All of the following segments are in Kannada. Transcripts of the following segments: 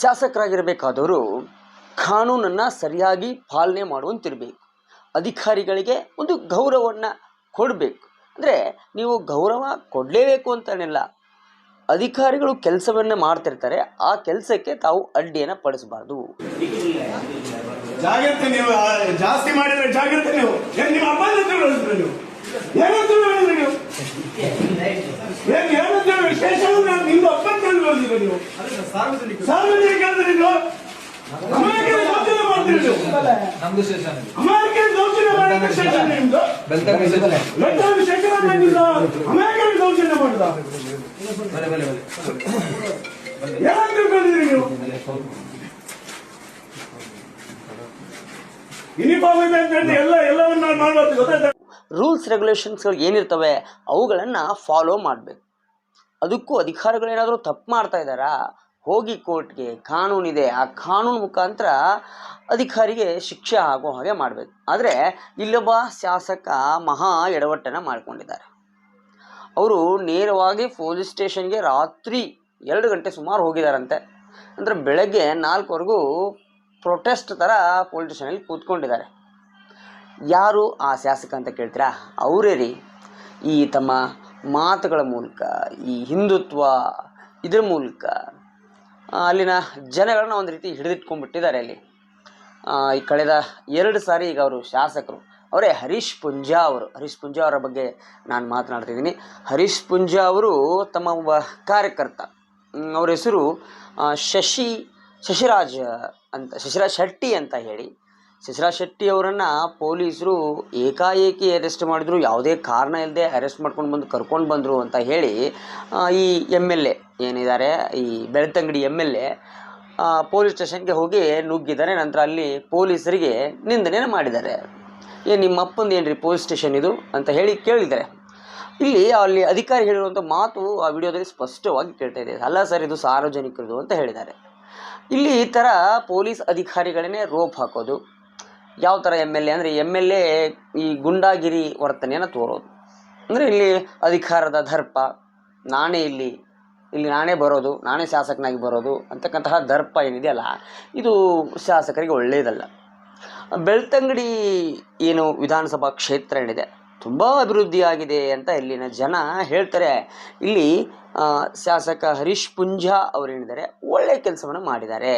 ಶಾಸಕರಾಗಿರಬೇಕಾದವರು ಕಾನೂನನ್ನು ಸರಿಯಾಗಿ ಪಾಲನೆ ಮಾಡುವಂತಿರಬೇಕು. ಅಧಿಕಾರಿಗಳಿಗೆ ಒಂದು ಗೌರವವನ್ನು ಕೊಡಬೇಕು. ಅಂದರೆ ನೀವು ಗೌರವ ಕೊಡಲೇಬೇಕು ಅಂತೇನಿಲ್ಲ. ಅಧಿಕಾರಿಗಳು ಕೆಲಸವನ್ನೇ ಮಾಡ್ತಿರ್ತಾರೆ, ಆ ಕೆಲಸಕ್ಕೆ ತಾವು ಅಡ್ಡಿಯನ್ನು ಪಡಿಸಬಾರ್ದು. ನೀವು ಜಾಸ್ತಿ ಮಾಡಿದ್ರೆ ಜಾಗ್ರತೆ ನೀವು. ನೀವು ಏನಂತ ಹೇಳಿದ್ರಿ ನೀವು ಏನ್ ಏನಂತ ಹೇಳಿ ಸ್ಟೇಷನ್ ನಿಮ್ದು ನೀವು? ಸಾರ್ವಜನಿಕ ಅಂದ್ರೆ ನೀವು ಅಮಾಯಕರ ದೌರ್ಜನ್ಯ ಮಾಡ್ತೀರಿ ನೀವು? ನಮ್ದು ಸ್ಟೇಷನ್ ಅಮಾಯಕರ ದೌರ್ಜನ್ಯ ಮಾಡಿದ್ರೆ ಸ್ಟೇಷನ್ ನಿಮ್ದು? ಬೆಳ್ತಂಗಡಿ ಸ್ಟೇಷನ್ ಲೋಕಸಭೆ ಶೇಖರ ನಿಮ್ದು? ಅಮಾಯಕರ ದೌರ್ಜನ್ಯ ಮಾಡಿದ? ಬಲೆ ಬಲೆ ಬಲೆ ಏನಂತ ತಿಳ್ಕೊಂಡಿದ್ರಿ ನೀವು? ಯೂನಿಫಾರ್ಮ್ ಇದೆ ಅಂತ ಹೇಳಿ ಎಲ್ಲ ಎಲ್ಲವನ್ನ ಮಾಡ್ಬೋದು ಗೊತ್ತಾಯ್ತಾ? ರೂಲ್ಸ್ ರೆಗ್ಯುಲೇಷನ್ಸ್ಗಳು ಏನಿರ್ತವೆ ಅವುಗಳನ್ನ ಫಾಲೋ ಮಾಡಬೇಕು. ಅದಕ್ಕೂ ಅಧಿಕಾರಿಗಳೇನಾದರೂ ತಪ್ಪು ಮಾಡ್ತಾ ಇದ್ದಾರಾ? ಹೋಗಿ ಕೋರ್ಟ್ಗೆ ಕಾನೂನಿದೆ ಆ ಕಾನೂನು ಮುಖಾಂತರ ಅಧಿಕಾರಿಗೆ ಶಿಕ್ಷೆ ಆಗೋ ಹಾಗೆ ಮಾಡಬೇಕು. ಆದರೆ ಇಲ್ಲೊಬ್ಬ ಶಾಸಕ ಮಹಾ ಎಡವಟ್ಟನ್ನು ಮಾಡಿಕೊಂಡಿದ್ದಾರೆ. ಅವರು ನೇರವಾಗಿ ಪೊಲೀಸ್ ಸ್ಟೇಷನ್ಗೆ ರಾತ್ರಿ ಎರಡು ಗಂಟೆ ಸುಮಾರು ಹೋಗಿದ್ದಾರಂತೆ. ಅಂದರೆ ಬೆಳಗ್ಗೆ ನಾಲ್ಕುವರೆಗೂ ಪ್ರೊಟೆಸ್ಟ್ ಥರ ಪೊಲೀಸ್ ಸ್ಟೇಷನಲ್ಲಿ ಕೂತ್ಕೊಂಡಿದ್ದಾರೆ. ಯಾರು ಆ ಶಾಸಕ ಅಂತ ಕೇಳ್ತೀರಾ? ಅವರೇ ರೀ. ಈ ತಮ್ಮ ಮಾತುಗಳ ಮೂಲಕ, ಈ ಹಿಂದುತ್ವ ಇದ್ರ ಮೂಲಕ ಅಲ್ಲಿನ ಜನಗಳನ್ನ ಒಂದು ರೀತಿ ಹಿಡಿದಿಟ್ಕೊಂಡ್ಬಿಟ್ಟಿದ್ದಾರೆ ಅಲ್ಲಿ. ಈ ಕಳೆದ ಎರಡು ಸಾರಿ ಈಗ ಅವರು ಶಾಸಕರು. ಅವರೇ ಹರೀಶ್ ಪುಂಜಾ ಅವರು. ಹರೀಶ್ ಪುಂಜಾ ಅವರ ಬಗ್ಗೆ ನಾನು ಮಾತನಾಡ್ತಿದ್ದೀನಿ. ಹರೀಶ್ ಪುಂಜಾ ಅವರು ತಮ್ಮ ಒಬ್ಬ ಕಾರ್ಯಕರ್ತ. ಅವ್ರ ಹೆಸರು ಶಶಿ, ಶಶಿರಾಜ್ ಅಂತ, ಶಶಿರಾಜ್ ಶೆಟ್ಟಿ ಅಂತ ಹೇಳಿ. ಶಶಿರಾಜ್ ಶೆಟ್ಟಿ ಅವರನ್ನು ಪೊಲೀಸರು ಏಕಾಏಕಿ ಅರೆಸ್ಟ್ ಮಾಡಿದ್ರು. ಯಾವುದೇ ಕಾರಣ ಇಲ್ಲದೆ ಅರೆಸ್ಟ್ ಮಾಡ್ಕೊಂಡು ಬಂದು ಕರ್ಕೊಂಡು ಬಂದರು ಅಂತ ಹೇಳಿ ಈ ಎಂ ಎಲ್ ಎ ಏನಿದ್ದಾರೆ, ಈ Belthangady M L A police ಸ್ಟೇಷನ್ಗೆ ಹೋಗಿ ನುಗ್ಗಿದ್ದಾರೆ. ನಂತರ ಅಲ್ಲಿ ಪೊಲೀಸರಿಗೆ ನಿಂದನೆಯನ್ನು ಮಾಡಿದ್ದಾರೆ. ಏ, ನಿಮ್ಮ ಅಪ್ಪಂದು ಏನು ಪೊಲೀಸ್ ಸ್ಟೇಷನ್ ಇದು ಅಂತ ಹೇಳಿ ಕೇಳಿದ್ದಾರೆ. ಇಲ್ಲಿ ಅಲ್ಲಿ ಅಧಿಕಾರಿ ಹೇಳಿರುವಂಥ ಮಾತು ಆ ವಿಡಿಯೋದಲ್ಲಿ ಸ್ಪಷ್ಟವಾಗಿ ಕೇಳ್ತಾ ಇದೆ. ಅಲ್ಲ ಸರ್, ಇದು ಸಾರ್ವಜನಿಕರದು ಅಂತ ಹೇಳಿದ್ದಾರೆ. ಇಲ್ಲಿ ಈ ಥರ ಪೊಲೀಸ್ ಅಧಿಕಾರಿಗಳನ್ನೇ ರೋಪ್ ಹಾಕೋದು ಯಾವ ಥರ ಎಂ ಎಲ್ ಎ ಅಂದರೆ ಎಂ ಎಲ್ ಎ ಈ ಗುಂಡಾಗಿರಿ ವರ್ತನೆಯನ್ನು ತೋರೋದು. ಅಂದರೆ ಇಲ್ಲಿ ಅಧಿಕಾರದ ದರ್ಪ, ನಾನೇ ಇಲ್ಲಿ ಇಲ್ಲಿ ನಾನೇ ಬರೋದು, ನಾನೇ ಶಾಸಕನಾಗಿ ಬರೋದು ಅಂತಕ್ಕಂತಹ ದರ್ಪ ಏನಿದೆಯಲ್ಲ, ಇದು ಶಾಸಕರಿಗೆ ಒಳ್ಳೆಯದಲ್ಲ ಬೆಳ್ತಂಗಡಿ ಏನು ವಿಧಾನಸಭಾ ಕ್ಷೇತ್ರ ಏನಿದೆ, ತುಂಬ ಅಭಿವೃದ್ಧಿಯಾಗಿದೆ ಅಂತ ಇಲ್ಲಿನ ಜನ ಹೇಳ್ತಾರೆ. ಇಲ್ಲಿ ಶಾಸಕ ಹರೀಶ್ ಪುಂಜಾ ಹೇಳಿದ್ದಾರೆ. ಒಳ್ಳೆಯ ಕೆಲಸವನ್ನು ಮಾಡಿದ್ದಾರೆ.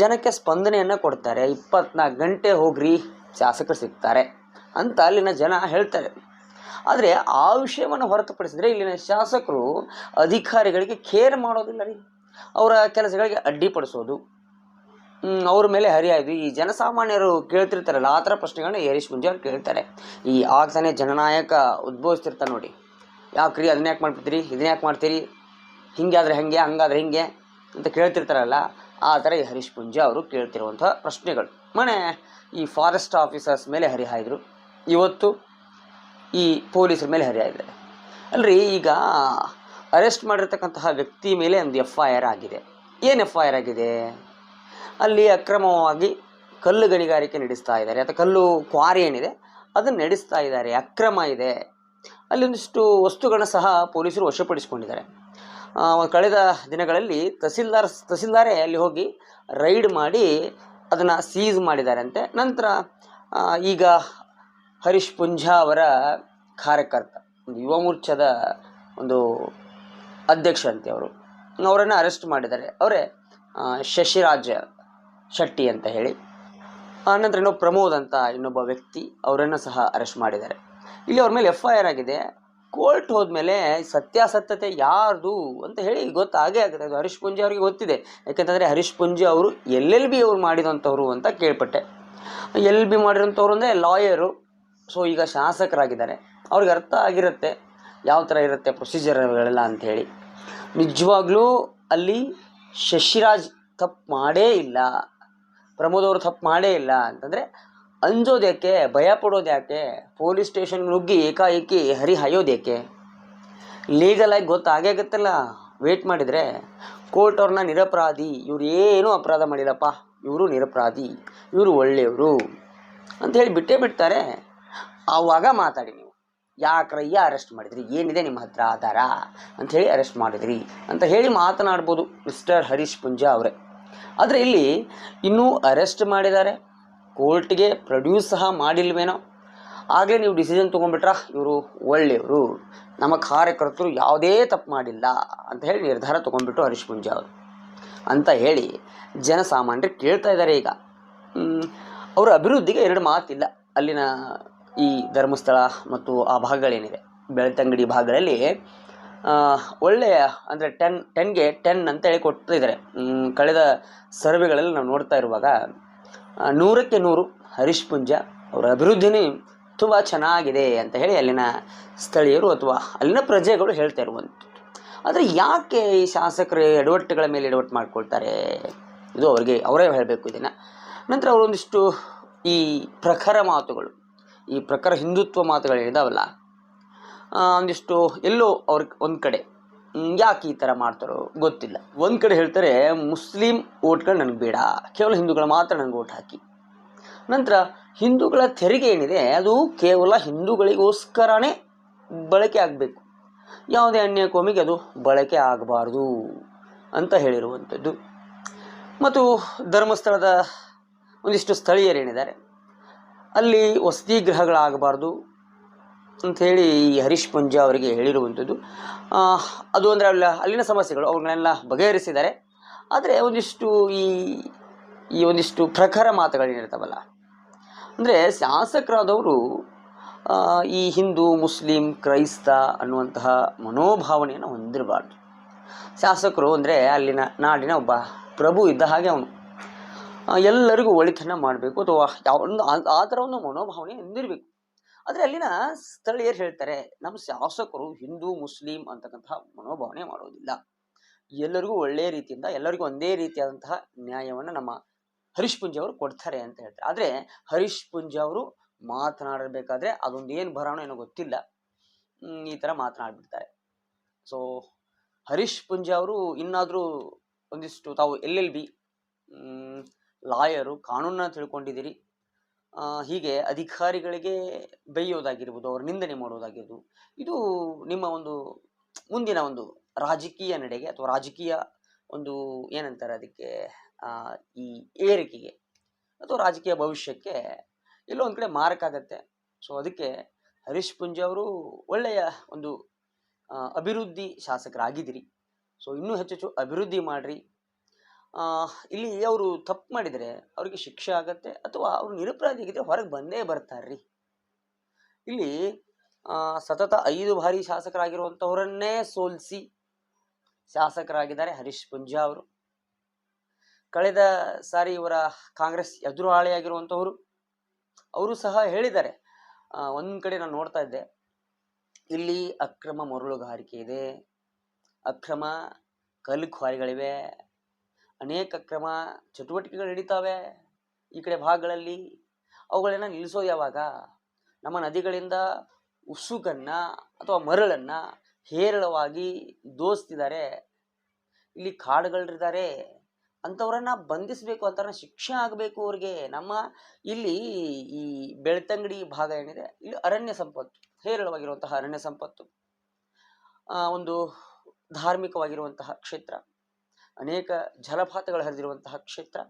ಜನಕ್ಕೆ ಸ್ಪಂದನೆಯನ್ನು ಕೊಡ್ತಾರೆ. ಇಪ್ಪತ್ನಾಲ್ಕು ಗಂಟೆ ಹೋಗ್ರಿ, ಶಾಸಕರು ಸಿಗ್ತಾರೆ ಅಂತ ಅಲ್ಲಿನ ಜನ ಹೇಳ್ತಾರೆ. ಆದರೆ ಆ ವಿಷಯವನ್ನು ಹೊರತುಪಡಿಸಿದರೆ ಇಲ್ಲಿನ ಶಾಸಕರು ಅಧಿಕಾರಿಗಳಿಗೆ ಕೇರ್ ಮಾಡೋದಿಲ್ಲ ರೀ. ಅವರ ಕೆಲಸಗಳಿಗೆ ಅಡ್ಡಿಪಡಿಸೋದು ಅವ್ರ ಮೇಲೆ ಹರಿಯಾಯ್ದು. ಈ ಜನಸಾಮಾನ್ಯರು ಕೇಳ್ತಿರ್ತಾರಲ್ಲ, ಆ ಥರ ಪ್ರಶ್ನೆಗಳನ್ನ ಹರೀಶ್ ಮುಂಜಾನೆ ಅವ್ರು ಕೇಳ್ತಾರೆ. ಈ ಆಗ್ತಾನೆ ಜನನಾಯಕ ಉದ್ಭವಿಸ್ತಿರ್ತಾರೆ ನೋಡಿ. ಯಾಕೆ ರೀ ಅದನ್ನ ಯಾಕೆ ಮಾಡ್ಬಿಡ್ತೀರಿ? ಇದನ್ನ ಯಾಕೆ ಮಾಡ್ತೀರಿ? ಹಿಂಗೆ ಆದರೆ ಹೆಂಗೆ ಹಂಗಾದ್ರೆ ಹಿಂಗೆ ಅಂತ ಕೇಳ್ತಿರ್ತಾರಲ್ಲ, ಆ ಥರ ಈ ಹರೀಶ್ ಪುಂಜ ಅವರು ಕೇಳ್ತಿರುವಂಥ ಪ್ರಶ್ನೆಗಳು. ಮನೆ ಈ ಫಾರೆಸ್ಟ್ ಆಫೀಸರ್ಸ್ ಮೇಲೆ ಹರಿಹಾಯಿದ್ರು ಇವತ್ತು ಈ ಪೊಲೀಸರ ಮೇಲೆ ಹರಿಯಾಯಿದ್ದಾರೆ ಅಲ್ರಿ, ಈಗ ಅರೆಸ್ಟ್ ಮಾಡಿರ್ತಕ್ಕಂತಹ ವ್ಯಕ್ತಿ ಮೇಲೆ ಒಂದು ಎಫ್ ಐ ಆರ್ ಆಗಿದೆ. ಏನು ಎಫ್ ಐ ಆರ್ ಆಗಿದೆ? ಅಲ್ಲಿ ಅಕ್ರಮವಾಗಿ ಕಲ್ಲು ಗಣಿಗಾರಿಕೆ ನಡೆಸ್ತಾ ಇದ್ದಾರೆ. ಅಥವಾ ಕಲ್ಲು ಕ್ವಾರಿ ಏನಿದೆ, ಅದನ್ನು ನಡೆಸ್ತಾ ಇದ್ದಾರೆ. ಅಕ್ರಮ ಇದೆ. ಅಲ್ಲಿ ಒಂದಿಷ್ಟು ವಸ್ತುಗಳನ್ನ ಸಹ ಪೊಲೀಸರು ವಶಪಡಿಸಿಕೊಂಡಿದ್ದಾರೆ. ಕಳೆದ ದಿನಗಳಲ್ಲಿ ತಹಸೀಲ್ದಾರ್, ತಹಸೀಲ್ದಾರೇ ಅಲ್ಲಿ ಹೋಗಿ ರೈಡ್ ಮಾಡಿ ಅದನ್ನು ಸೀಸ್ ಮಾಡಿದ್ದಾರಂತೆ ನಂತರ ಈಗ ಹರೀಶ್ ಪುಂಜಾ ಅವರ ಕಾರ್ಯಕರ್ತ, ಒಂದು ಯುವ ಮೋರ್ಚಾದ ಒಂದು ಅಧ್ಯಕ್ಷ ಅಂತೆ ಅವರು. ಅವರನ್ನು ಅರೆಸ್ಟ್ ಮಾಡಿದ್ದಾರೆ. ಅವರೇ ಶಶಿರಾಜ ಶೆಟ್ಟಿ ಅಂತ ಹೇಳಿ. ಆನಂತರ ನಂತರ ಇನ್ನೊಬ್ಬ ಪ್ರಮೋದ್ ಅಂತ ಇನ್ನೊಬ್ಬ ವ್ಯಕ್ತಿ ಅವರನ್ನು ಸಹ ಅರೆಸ್ಟ್ ಮಾಡಿದ್ದಾರೆ. ಇಲ್ಲಿ ಅವ್ರ ಮೇಲೆ ಎಫ್ ಐ ಆರ್ ಆಗಿದೆ. ಕೋರ್ಟ್ ಹೋದ್ಮೇಲೆ ಸತ್ಯಾಸತ್ಯತೆ ಯಾರ್ದು ಅಂತ ಹೇಳಿ ಗೊತ್ತಾಗೇ ಆಗುತ್ತೆ. ಅದು ಹರೀಶ್ ಪುಂಜಿ ಅವರಿಗೆ ಗೊತ್ತಿದೆ. ಯಾಕೆಂತಂದರೆ ಹರೀಶ್ ಪುಂಜಿ ಅವರು ಎಲ್ ಎಲ್ ಬಿ ಅವ್ರು ಮಾಡಿದಂಥವ್ರು ಅಂತ ಕೇಳ್ಪಟ್ಟೆ. ಎಲ್ ಬಿ ಮಾಡಿರೋಂಥವ್ರು ಅಂದರೆ ಲಾಯರು. ಸೊ, ಈಗ ಶಾಸಕರಾಗಿದ್ದಾರೆ. ಅವ್ರಿಗೆ ಅರ್ಥ ಆಗಿರುತ್ತೆ ಯಾವ ಥರ ಇರುತ್ತೆ ಪ್ರೊಸೀಜರ್ಗಳೆಲ್ಲ ಅಂಥೇಳಿ ನಿಜವಾಗ್ಲೂ ಅಲ್ಲಿ ಶಶಿರಾಜ್ ತಪ್ಪು ಮಾಡೇ ಇಲ್ಲ. ಪ್ರಮೋದ್ ಅವರು ತಪ್ಪು ಮಾಡೇ ಇಲ್ಲ ಅಂತಂದರೆ ಅಂಜೋದು ಯಾಕೆ, ಭಯ ಪಡೋದು ಯಾಕೆ, ಪೊಲೀಸ್ ಸ್ಟೇಷನ್ ನುಗ್ಗಿ ಏಕಾಏಕಿ ಹರಿ ಹಾಯೋದ್ಯಾಕೆ ಲೀಗಲಾಗಿ ಗೊತ್ತಾಗೇ ಆಗುತ್ತಲ್ಲ. ವೇಟ್ ಮಾಡಿದರೆ ಕೋರ್ಟ್ ಅವ್ರನ್ನ ನಿರಪರಾಧಿ, ಇವ್ರು ಏನೂ ಅಪರಾಧ ಮಾಡಿಲ್ಲಪ್ಪ. ಇವರು ನಿರಪರಾಧಿ, ಇವರು ಒಳ್ಳೆಯವರು ಅಂತ ಹೇಳಿ ಬಿಟ್ಟೇ ಬಿಡ್ತಾರೆ. ಆವಾಗ ಮಾತಾಡಿ ನೀವು. ಯಾಕ್ರಯ್ಯ ಅರೆಸ್ಟ್ ಮಾಡಿದ್ರಿ? ಏನಿದೆ ನಿಮ್ಮ ಹತ್ರ ಆಧಾರ? ಹೇಳಿ ಅರೆಸ್ಟ್ ಮಾಡಿದ್ರಿ ಅಂತ ಹೇಳಿ ಮಾತನಾಡ್ಬೋದು ಮಿಸ್ಟರ್ ಹರೀಶ್ ಪುಂಜಾ ಅವರೇ. ಆದರೆ ಇಲ್ಲಿ ಇನ್ನೂ ಅರೆಸ್ಟ್ ಮಾಡಿದ್ದಾರೆ. ಕೋರ್ಟ್ಗೆ ಪ್ರೊಡ್ಯೂಸ್ ಸಹ ಮಾಡಿಲ್ವೇನೋ? ಆಗಲೇ ನೀವು ಡಿಸಿಷನ್ ತೊಗೊಂಡ್ಬಿಟ್ರ? ಇವರು ಒಳ್ಳೆಯವರು. ನಮ್ಮ ಕಾರ್ಯಕರ್ತರು ಯಾವುದೇ ತಪ್ಪು ಮಾಡಿಲ್ಲ ಅಂತ ಹೇಳಿ ನಿರ್ಧಾರ ತೊಗೊಂಡ್ಬಿಟ್ಟು ಹರೀಶ್ ಅವರು. ಅಂತ ಹೇಳಿ ಜನಸಾಮಾನ್ಯರು ಕೇಳ್ತಾ ಇದ್ದಾರೆ ಈಗ. ಅವರ ಅಭಿವೃದ್ಧಿಗೆ ಎರಡು ಮಾತಿಲ್ಲ. ಅಲ್ಲಿನ ಈ ಧರ್ಮಸ್ಥಳ ಮತ್ತು ಆ ಭಾಗಗಳೇನಿದೆ? ಬೆಳ್ತಂಗಡಿ ಭಾಗಗಳಲ್ಲಿ ಒಳ್ಳೆಯ ಅಂದರೆ ಟೆನ್, ಟೆನ್ಗೆ ಟೆನ್ ಅಂತ ಹೇಳಿ ಕೊಟ್ಟಿದ್ದಾರೆ. ಕಳೆದ ಸರ್ವೆಗಳಲ್ಲಿ ನಾವು ನೋಡ್ತಾ ಇರುವಾಗ ನೂರಕ್ಕೆ ನೂರು ಹರೀಶ್ ಪುಂಜ ಅವರ ಅಭಿವೃದ್ಧಿನೇ ತುಂಬ ಚೆನ್ನಾಗಿದೆ ಅಂತ ಹೇಳಿ ಅಲ್ಲಿನ ಸ್ಥಳೀಯರು ಅಥವಾ ಅಲ್ಲಿನ ಪ್ರಜೆಗಳು ಹೇಳ್ತಾ ಇರುವಂಥದ್ದು. ಆದರೆ ಯಾಕೆ ಈ ಶಾಸಕರು ಎಡವಟ್ಟುಗಳ ಮೇಲೆ ಎಡವಟ್ಟು ಮಾಡ್ಕೊಳ್ತಾರೆ? ಇದು ಅವರಿಗೆ, ಅವರೇ ಹೇಳಬೇಕು ಇದನ್ನು. ನಂತರ ಅವರೊಂದಿಷ್ಟು ಈ ಪ್ರಖರ ಮಾತುಗಳು, ಈ ಪ್ರಖರ ಹಿಂದುತ್ವ ಮಾತುಗಳು ಹೇಳಿದಾವಲ್ಲ ಒಂದಿಷ್ಟು ಎಲ್ಲೋ ಅವ್ರಿಗೆ ಒಂದು ಕಡೆ ಯಾಕೆ ಈ ಥರ ಮಾಡ್ತಾರೋ ಗೊತ್ತಿಲ್ಲ. ಒಂದು ಕಡೆ ಹೇಳ್ತಾರೆ, ಮುಸ್ಲಿಂ ಓಟ್ಗಳು ನನಗೆ ಬೇಡ. ಕೇವಲ ಹಿಂದೂಗಳು ಮಾತ್ರ ನನಗೆ ಓಟ್ ಹಾಕಿ. ನಂತರ ಹಿಂದೂಗಳ ತೆರಿಗೆ ಏನಿದೆ, ಅದು ಕೇವಲ ಹಿಂದೂಗಳಿಗೋಸ್ಕರನೇ ಬಳಕೆ ಆಗಬೇಕು. ಯಾವುದೇ ಅನ್ಯ ಕೋಮಿಗೆ ಅದು ಬಳಕೆ ಆಗಬಾರ್ದು ಅಂತ ಹೇಳಿರುವಂಥದ್ದು. ಮತ್ತು ಧರ್ಮಸ್ಥಳದ ಒಂದಿಷ್ಟು ಸ್ಥಳೀಯರೇನಿದ್ದಾರೆ, ಅಲ್ಲಿ ವಸತಿ ಗೃಹಗಳಾಗಬಾರ್ದು ಅಂಥೇಳಿ ಈ ಹರೀಶ್ ಪುಂಜ ಅವರಿಗೆ ಹೇಳಿರುವಂಥದ್ದು. ಅದು ಅಂದರೆ ಅಲ್ಲ, ಅಲ್ಲಿನ ಸಮಸ್ಯೆಗಳು ಅವುಗಳನ್ನೆಲ್ಲ ಬಗೆಹರಿಸಿದ್ದಾರೆ. ಆದರೆ ಒಂದಿಷ್ಟು ಈ ಈ ಒಂದಿಷ್ಟು ಪ್ರಖರ ಮಾತುಗಳೇನಿರ್ತಾವಲ್ಲ ಅಂದರೆ ಶಾಸಕರಾದವರು ಈ ಹಿಂದೂ, ಮುಸ್ಲಿಂ, ಕ್ರೈಸ್ತ ಅನ್ನುವಂತಹ ಮನೋಭಾವನೆಯನ್ನು ಹೊಂದಿರಬಾರ್ದು. ಶಾಸಕರು ಅಂದರೆ ಅಲ್ಲಿನ ನಾಡಿನ ಒಬ್ಬ ಪ್ರಭು ಇದ್ದ ಹಾಗೆ ಅವನು. ಎಲ್ಲರಿಗೂ ಒಳಿತನ ಮಾಡಬೇಕು ಅಥವಾ ಯಾವ ಒಂದು ಆ ಥರ ಒಂದು ಮನೋಭಾವನೆ ಹೊಂದಿರಬೇಕು. ಆದರೆ ಅಲ್ಲಿನ ಸ್ಥಳೀಯರು ಹೇಳ್ತಾರೆ, ನಮ್ಮ ಶಾಸಕರು ಹಿಂದೂ, ಮುಸ್ಲಿಂ ಅಂತಕ್ಕಂತಹ ಮನೋಭಾವನೆ ಮಾಡೋದಿಲ್ಲ. ಎಲ್ಲರಿಗೂ ಒಳ್ಳೆಯ ರೀತಿಯಿಂದ, ಎಲ್ಲರಿಗೂ ಒಂದೇ ರೀತಿಯಾದಂತಹ ನ್ಯಾಯವನ್ನು ನಮ್ಮ ಹರೀಶ್ ಪುಂಜ ಅವರು ಕೊಡ್ತಾರೆ ಅಂತ ಹೇಳ್ತಾರೆ. ಆದರೆ ಹರೀಶ್ ಪುಂಜ ಅವರು ಮಾತನಾಡಬೇಕಾದ್ರೆ ಅದೊಂದು ಏನು ಬರೋಣ ಏನೋ ಗೊತ್ತಿಲ್ಲ. ಈ ಥರ ಮಾತನಾಡ್ಬಿಡ್ತಾರೆ. ಸೊ ಹರೀಶ್ ಪುಂಜ ಅವರು ಇನ್ನಾದರೂ ಒಂದಿಷ್ಟು ತಾವು ಎಲ್ ಎಲ್ ಬಿ ಲಾಯರು, ಕಾನೂನನ್ನ ತಿಳ್ಕೊಂಡಿದ್ದೀರಿ. ಹೀಗೆ ಅಧಿಕಾರಿಗಳಿಗೆ ಬೈಯೋದಾಗಿರ್ಬೋದು, ಅವ್ರ ನಿಂದನೆ ಮಾಡೋದಾಗಿರ್ಬೋದು. ಇದು ನಿಮ್ಮ ಒಂದು ಮುಂದಿನ ಒಂದು ರಾಜಕೀಯ ನಡೆಗೆ ಅಥವಾ ರಾಜಕೀಯ ಒಂದು ಏನಂತಾರೆ ಅದಕ್ಕೆ ಈ ಏರಿಕೆಗೆ ಅಥವಾ ರಾಜಕೀಯ ಭವಿಷ್ಯಕ್ಕೆ ಎಲ್ಲೋ ಒಂದು ಕಡೆ ಮಾರಕ ಆಗತ್ತೆ. ಸೊ ಅದಕ್ಕೆ ಹರೀಶ್ ಪುಂಜೆ ಅವರು ಒಳ್ಳೆಯ ಒಂದು ಅಭಿವೃದ್ಧಿ ಶಾಸಕರಾಗಿದ್ದೀರಿ. ಸೊ ಇನ್ನೂ ಹೆಚ್ಚೆಚ್ಚು ಹೆಚ್ಚು ಅಭಿವೃದ್ಧಿ ಮಾಡಿರಿ. ಇಲ್ಲಿ ಅವರು ತಪ್ಪು ಮಾಡಿದರೆ ಅವರಿಗೆ ಶಿಕ್ಷೆ ಆಗತ್ತೆ ಅಥವಾ ಅವರು ನಿರಪರಾಧಿ ಆಗಿದ್ರೆ ಹೊರಗೆ ಬಂದೇ ಬರ್ತಾರ್ರಿ. ಇಲ್ಲಿ ಸತತ ಐದು ಬಾರಿ ಶಾಸಕರಾಗಿರುವಂಥವರನ್ನೇ ಸೋಲಿಸಿ ಶಾಸಕರಾಗಿದ್ದಾರೆ ಹರೀಶ್ ಪುಂಜಾ ಅವರು. ಕಳೆದ ಸಾರಿ ಇವರ ಕಾಂಗ್ರೆಸ್ ಎದುರಾಳಿಯಾಗಿರುವಂಥವರು ಅವರು ಸಹ ಹೇಳಿದ್ದಾರೆ. ಒಂದು ಕಡೆ ನಾನು ನೋಡ್ತಾ ಇದ್ದೆ. ಇಲ್ಲಿ ಅಕ್ರಮ ಮರಳುಗಾರಿಕೆ ಇದೆ, ಅಕ್ರಮ ಕಲ್ಲು ಕ್ವಾರಿಗಳಿವೆ ಅನೇಕ ಕ್ರಮ ಚಟುವಟಿಕೆಗಳು ನಡೀತಾವೆ ಈ ಕಡೆ ಭಾಗಗಳಲ್ಲಿ. ಅವುಗಳನ್ನು ನಿಲ್ಲಿಸೋದು ಯಾವಾಗ? ನಮ್ಮ ನದಿಗಳಿಂದ ಉಸುಕನ್ನ ಅಥವಾ ಮರಳನ್ನ ಹೇರಳವಾಗಿ ದೋಸ್ತಿದ್ದಾರೆ ಇಲ್ಲಿ ಕಾಡುಗಳಿದ್ದಾರೆ ಅಂಥವ್ರನ್ನ ಬಂಧಿಸಬೇಕು ಅಂತ ಶಿಕ್ಷೆ ಆಗಬೇಕು ಅವ್ರಿಗೆ. ನಮ್ಮ ಇಲ್ಲಿ ಈ ಬೆಳ್ತಂಗಡಿ ಭಾಗ ಏನಿದೆ, ಇಲ್ಲಿ ಅರಣ್ಯ ಸಂಪತ್ತು, ಹೇರಳವಾಗಿರುವಂತಹ ಅರಣ್ಯ ಸಂಪತ್ತು. ಒಂದು ಧಾರ್ಮಿಕವಾಗಿರುವಂತಹ ಕ್ಷೇತ್ರ. ಅನೇಕ ಜಲಪಾತಗಳು ಹರಿದಿರುವಂತಹ ಕ್ಷೇತ್ರ.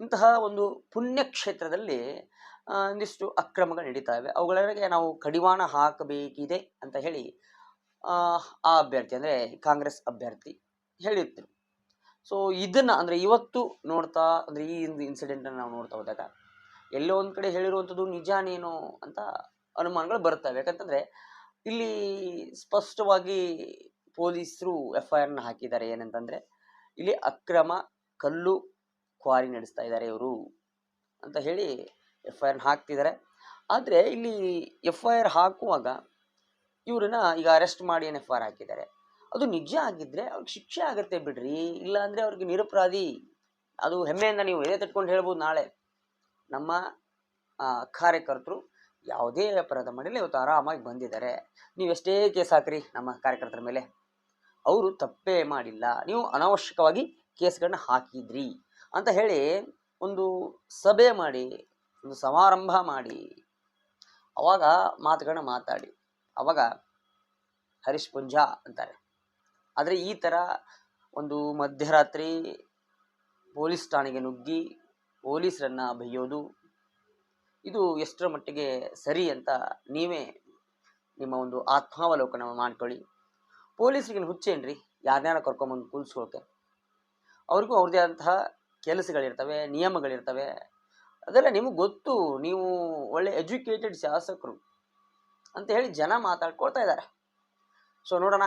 ಇಂತಹ ಒಂದು ಪುಣ್ಯ ಕ್ಷೇತ್ರದಲ್ಲಿ ಒಂದಿಷ್ಟು ಅಕ್ರಮಗಳು ನಡೀತಾ ಇವೆ ಅವುಗಳಿಗೆ ನಾವು ಕಡಿವಾಣ ಹಾಕಬೇಕಿದೆ ಅಂತ ಹೇಳಿ, ಆ ಅಭ್ಯರ್ಥಿ ಅಂದರೆ ಕಾಂಗ್ರೆಸ್ ಅಭ್ಯರ್ಥಿ ಹೇಳಿರ್ತಿರು. ಸೊ ಇದನ್ನು ಅಂದರೆ ಇವತ್ತು ನೋಡ್ತಾ, ಅಂದರೆ ಈ ಒಂದು ಇನ್ಸಿಡೆಂಟನ್ನು ನಾವು ನೋಡ್ತಾ ಹೋದಾಗ, ಎಲ್ಲೋ ಒಂದು ಕಡೆ ಹೇಳಿರುವಂಥದ್ದು ನಿಜಾನೇನೋ ಅಂತ ಅನುಮಾನಗಳು ಬರ್ತವೆ ಯಾಕಂತಂದರೆ, ಇಲ್ಲಿ ಸ್ಪಷ್ಟವಾಗಿ ಪೊಲೀಸರು ಎಫ್ ಐ ಆರ್ನ ಹಾಕಿದ್ದಾರೆ ಏನಂತಂದರೆ, ಇಲ್ಲಿ ಅಕ್ರಮ ಕಲ್ಲು ಕ್ವಾರಿ ನಡೆಸ್ತಾ ಇದ್ದಾರೆ ಇವರು ಅಂತ ಹೇಳಿ ಎಫ್ ಐ ಆರ್ನ ಹಾಕ್ತಿದ್ದಾರೆ. ಆದರೆ ಇಲ್ಲಿ ಎಫ್ ಐ ಆರ್ ಹಾಕುವಾಗ ಇವ್ರನ್ನ ಈಗ ಅರೆಸ್ಟ್ ಮಾಡಿ ಏನು ಎಫ್ ಐ ಆರ್ ಹಾಕಿದ್ದಾರೆ. ಅದು ನಿಜ ಆಗಿದ್ರೆ ಅವ್ರಿಗೆ ಶಿಕ್ಷೆ ಆಗುತ್ತೆ ಬಿಡ್ರಿ ಇಲ್ಲ ಅಂದರೆ ಅವ್ರಿಗೆ ನಿರಪರಾಧಿ, ಅದು ಹೆಮ್ಮೆಯಿಂದ ನೀವು ಎದೆ ತಟ್ಕೊಂಡು ಹೇಳ್ಬೋದು ನಾಳೆ. ನಮ್ಮ ಕಾರ್ಯಕರ್ತರು ಯಾವುದೇ ಅಪರಾಧ ಮಾಡಿಲ್ಲ, ಇವತ್ತು ಆರಾಮಾಗಿ ಬಂದಿದ್ದಾರೆ. ನೀವು ಎಷ್ಟೇ ಕೇಸ್ ಹಾಕ್ರಿ ನಮ್ಮ ಕಾರ್ಯಕರ್ತರ ಮೇಲೆ. ಅವರು ತಪ್ಪೇ ಮಾಡಿಲ್ಲ, ನೀವು ಅನಾವಶ್ಯಕವಾಗಿ ಕೇಸ್ಗಳನ್ನ ಹಾಕಿದ್ರಿ ಅಂತ ಹೇಳಿ ಒಂದು ಸಭೆ ಮಾಡಿ, ಒಂದು ಸಮಾರಂಭ ಮಾಡಿ, ಅವಾಗ ಮಾತುಗಳನ್ನ ಮಾತಾಡಿ. ಅವಾಗ ಹರೀಶ್ ಪುಂಜಾ ಅಂತಾರೆ. ಆದರೆ ಈ ಥರ ಒಂದು ಮಧ್ಯರಾತ್ರಿ ಪೊಲೀಸ್ ಠಾಣೆಗೆ ನುಗ್ಗಿ ಪೊಲೀಸರನ್ನು ಬೈಯೋದು, ಇದು ಎಷ್ಟರ ಮಟ್ಟಿಗೆ ಸರಿ ಅಂತ ನೀವೇ ನಿಮ್ಮ ಒಂದು ಆತ್ಮಾವಲೋಕನ ಮಾಡ್ಕೊಳ್ಳಿ. ಪೊಲೀಸರಿಗೆ ಹುಚ್ಚೇನ್ರಿ ಯಾರನ್ನ ಕರ್ಕೊಂಬಂದು ಕೂಲ್ಸ್ಕೊಳ್ಕೆ. ಅವ್ರಿಗೂ ಅವ್ರದ್ದೇ ಆದಂತಹ ಕೆಲಸಗಳಿರ್ತವೆ, ನಿಯಮಗಳಿರ್ತವೆ. ಅದೆಲ್ಲ ನಿಮಗೆ ಗೊತ್ತು. ನೀವು ಒಳ್ಳೆ ಎಜುಕೇಟೆಡ್ ಶಾಸಕರು ಅಂತ ಹೇಳಿ ಜನ ಮಾತಾಡ್ಕೊಳ್ತಾ ಇದ್ದಾರೆ. ಸೊ ನೋಡೋಣ.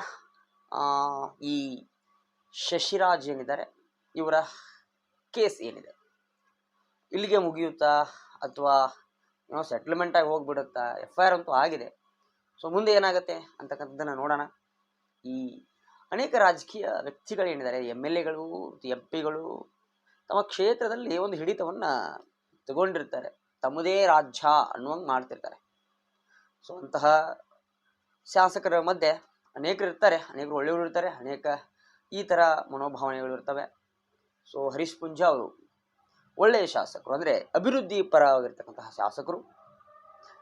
ಈ ಶಶಿರಾಜ್ ಏನಿದ್ದಾರೆ ಇವರ ಕೇಸ್ ಏನಿದೆ? ಇಲ್ಲಿಗೆ ಮುಗಿಯುತ್ತಾ? ಅಥವಾ ಏನೋ ಸೆಟ್ಲ್ಮೆಂಟಾಗಿ ಹೋಗ್ಬಿಡುತ್ತಾ? ಎಫ್ ಐ ಆರ್ ಅಂತೂ ಆಗಿದೆ. ಸೊ ಮುಂದೆ ಏನಾಗುತ್ತೆ ಅಂತಕ್ಕಂಥದ್ದನ್ನು ನೋಡೋಣ. ಈ ಅನೇಕ ರಾಜಕೀಯ ವ್ಯಕ್ತಿಗಳೇನಿದ್ದಾರೆ ಎಂ ಎಲ್ ಎಗಳು, ಎಂ ಪಿಗಳು, ತಮ್ಮ ಕ್ಷೇತ್ರದಲ್ಲಿ ಒಂದು ಹಿಡಿತವನ್ನು ತಗೊಂಡಿರ್ತಾರೆ. ತಮ್ಮದೇ ರಾಜ್ಯ ಅನ್ನುವಂಗೆ ಮಾಡ್ತಿರ್ತಾರೆ. ಸೊ ಅಂತಹ ಶಾಸಕರ ಮಧ್ಯೆ ಅನೇಕರು ಇರ್ತಾರೆ, ಅನೇಕರು ಒಳ್ಳೆಯವರು ಇರ್ತಾರೆ, ಅನೇಕ ಈ ಥರ ಮನೋಭಾವನೆಗಳು ಇರ್ತವೆ. ಸೊ ಹರೀಶ್ ಪುಂಜಾ ಅವರು ಒಳ್ಳೆಯ ಶಾಸಕರು, ಅಂದರೆ ಅಭಿವೃದ್ಧಿ ಪರವಾಗಿರ್ತಕ್ಕಂತಹ ಶಾಸಕರು.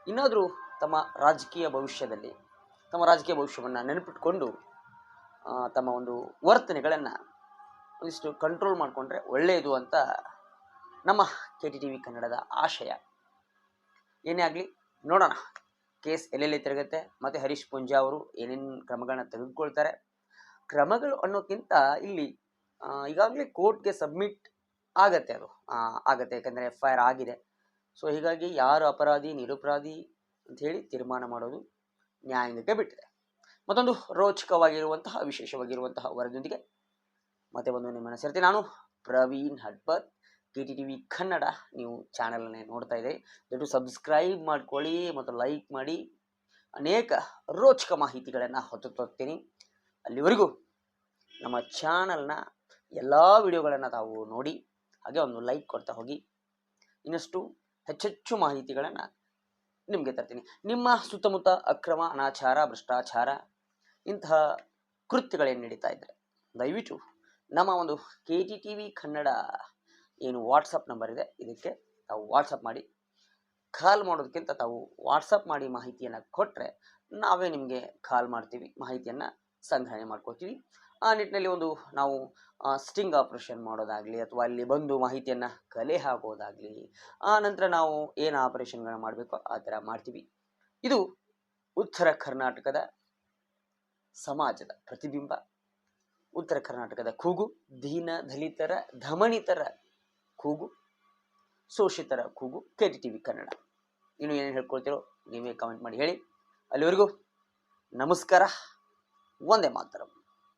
ಇನ್ನಾದರೂ ತಮ್ಮ ರಾಜಕೀಯ ಭವಿಷ್ಯದಲ್ಲಿ, ತಮ್ಮ ರಾಜಕೀಯ ಭವಿಷ್ಯವನ್ನು ನೆನಪಿಟ್ಕೊಂಡು ತಮ್ಮ ಒಂದು ವರ್ತನೆಗಳನ್ನು ಒಂದಿಷ್ಟು ಕಂಟ್ರೋಲ್ ಮಾಡಿಕೊಂಡ್ರೆ ಒಳ್ಳೆಯದು ಅಂತ ನಮ್ಮ ಕೆ ಟಿ ಟಿ ವಿ ಕನ್ನಡದ ಆಶಯ. ಏನೇ ಆಗಲಿ, ನೋಡೋಣ. ಕೇಸ್ ಎಲ್ಲೆಲ್ಲಿ ತಿರುಗುತ್ತೆ, ಮತ್ತು ಹರೀಶ್ ಪುಂಜಾ ಅವರು ಏನೇನು ಕ್ರಮಗಳನ್ನ ತೆಗೆದುಕೊಳ್ತಾರೆ. ಕ್ರಮಗಳು ಅನ್ನೋಕ್ಕಿಂತ ಇಲ್ಲಿ ಈಗಾಗಲೇ ಕೋರ್ಟ್ಗೆ ಸಬ್ಮಿಟ್ ಆಗತ್ತೆ ಅದು. ಆಗತ್ತೆ, ಯಾಕಂದರೆ ಎಫ್ ಐ ಆಗಿದೆ. ಸೊ ಹೀಗಾಗಿ ಯಾರು ಅಪರಾಧಿ, ನಿರಪರಾಧಿ ಅಂತ ಹೇಳಿ ತೀರ್ಮಾನ ಮಾಡೋದು ನ್ಯಾಯಾಂಗಕ್ಕೆ ಬಿಟ್ಟಿದೆ. ಮತ್ತೊಂದು ರೋಚಕವಾಗಿರುವಂತಹ, ವಿಶೇಷವಾಗಿರುವಂತಹ ವರದಿಯೊಂದಿಗೆ ಮತ್ತೆ ಒಂದು ನಿಮ್ಮನ್ನು ಸೇರ್ತೀನಿ. ನಾನು Praveen Hadpat K T T V Kannada ನೀವು ಚಾನಲನ್ನೇ ನೋಡ್ತಾ ಇದ್ದೀರಿ. ದಯವಿಟ್ಟು ಸಬ್ಸ್ಕ್ರೈಬ್ ಮಾಡ್ಕೊಳ್ಳಿ ಮತ್ತು ಲೈಕ್ ಮಾಡಿ. ಅನೇಕ ರೋಚಕ ಮಾಹಿತಿಗಳನ್ನು ಹೊತ್ತು ತರ್ತೀನಿ ಅಲ್ಲಿವರೆಗೂ ನಮ್ಮ ಚಾನಲ್ನ ಎಲ್ಲ ವಿಡಿಯೋಗಳನ್ನು ತಾವು ನೋಡಿ, ಹಾಗೆ ಒಂದು ಲೈಕ್ ಕೊಡ್ತಾ ಹೋಗಿ. ಇನ್ನಷ್ಟು ಹೆಚ್ಚೆಚ್ಚು ಮಾಹಿತಿಗಳನ್ನು ನಿಮಗೆ ತರ್ತೀನಿ. ನಿಮ್ಮ ಸುತ್ತಮುತ್ತ ಅಕ್ರಮ, ಅನಾಚಾರ, ಭ್ರಷ್ಟಾಚಾರ, ಇಂತಹ ಕೃತ್ಯಗಳೇನು ನಡೀತಾ ಇದ್ದರೆ ದಯವಿಟ್ಟು ನಮ್ಮ ಒಂದು K G T V Kannada ಏನು ವಾಟ್ಸಪ್ ನಂಬರ್ ಇದೆ. ಇದಕ್ಕೆ ತಾವು ವಾಟ್ಸಪ್ ಮಾಡಿ. ಕಾಲ್ ಮಾಡೋದಕ್ಕಿಂತ ತಾವು ವಾಟ್ಸಪ್ ಮಾಡಿ ಮಾಹಿತಿಯನ್ನು ಕೊಟ್ಟರೆ ನಾವೇ ನಿಮಗೆ ಕಾಲ್ ಮಾಡ್ತೀವಿ. ಮಾಹಿತಿಯನ್ನು ಸಂಗ್ರಹಣೆ ಮಾಡ್ಕೋತೀವಿ ಆ ನಿಟ್ಟಿನಲ್ಲಿ ಒಂದು, ನಾವು ಸ್ಟಿಂಗ್ ಆಪ್ರೇಷನ್ ಮಾಡೋದಾಗಲಿ ಅಥವಾ ಅಲ್ಲಿ ಬಂದು ಮಾಹಿತಿಯನ್ನು ಕಲೆ ಹಾಕೋದಾಗಲಿ, ಆ ನಂತರ ನಾವು ಏನು ಆಪರೇಷನ್ಗಳನ್ನ ಮಾಡಬೇಕು ಆ ಥರ ಮಾಡ್ತೀವಿ. ಇದು ಉತ್ತರ ಕರ್ನಾಟಕದ ಸಮಾಜದ ಪ್ರತಿಬಿಂಬ. ಉತ್ತರ ಕರ್ನಾಟಕದ ಕೂಗು, ದೀನ ದಲಿತರ, ಧಮನಿತರ ಕೂಗು, ಶೋಷಿತರ ಕೂಗು ಕೆ ಟಿ ವಿ ಕನ್ನಡ. ಇನ್ನು ಏನೇನು ಹೇಳ್ಕೊಳ್ತೀರೋ ನೀವೇ ಕಮೆಂಟ್ ಮಾಡಿ ಹೇಳಿ. ಅಲ್ಲಿವರೆಗೂ ನಮಸ್ಕಾರ. ಒಂದೇ ಮಾತರಂ.